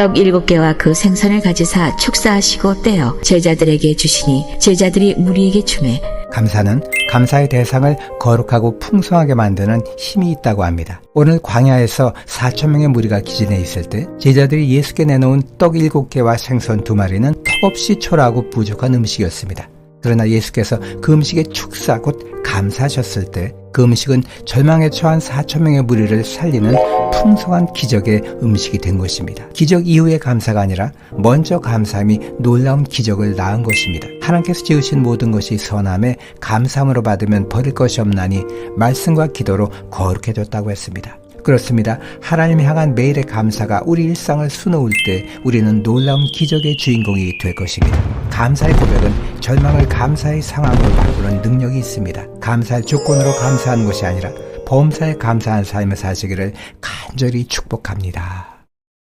떡 일곱 개와 그 생선을 가지사 축사하시고 떼어 제자들에게 주시니 제자들이 무리에게 주매 감사는 감사의 대상을 거룩하고 풍성하게 만드는 힘이 있다고 합니다. 오늘 광야에서 4천명의 무리가 기진해 있을 때 제자들이 예수께 내놓은 떡 일곱 개와 생선 두 마리는 턱없이 초라하고 부족한 음식이었습니다. 그러나 예수께서 그 음식의 축사 곧 감사하셨을 때 그 음식은 절망에 처한 4천 명의 무리를 살리는 풍성한 기적의 음식이 된 것입니다. 기적 이후의 감사가 아니라 먼저 감사함이 놀라운 기적을 낳은 것입니다. 하나님께서 지으신 모든 것이 선함에 감사함으로 받으면 버릴 것이 없나니 말씀과 기도로 거룩해졌다고 했습니다. 그렇습니다. 하나님 향한 매일의 감사가 우리 일상을 수놓을 때 우리는 놀라운 기적의 주인공이 될 것입니다. 감사의 고백은 절망을 감사의 상황으로 바꾸는 능력이 있습니다. 감사할 조건으로 감사하는 것이 아니라 범사에 감사한 삶을 사시기를 간절히 축복합니다.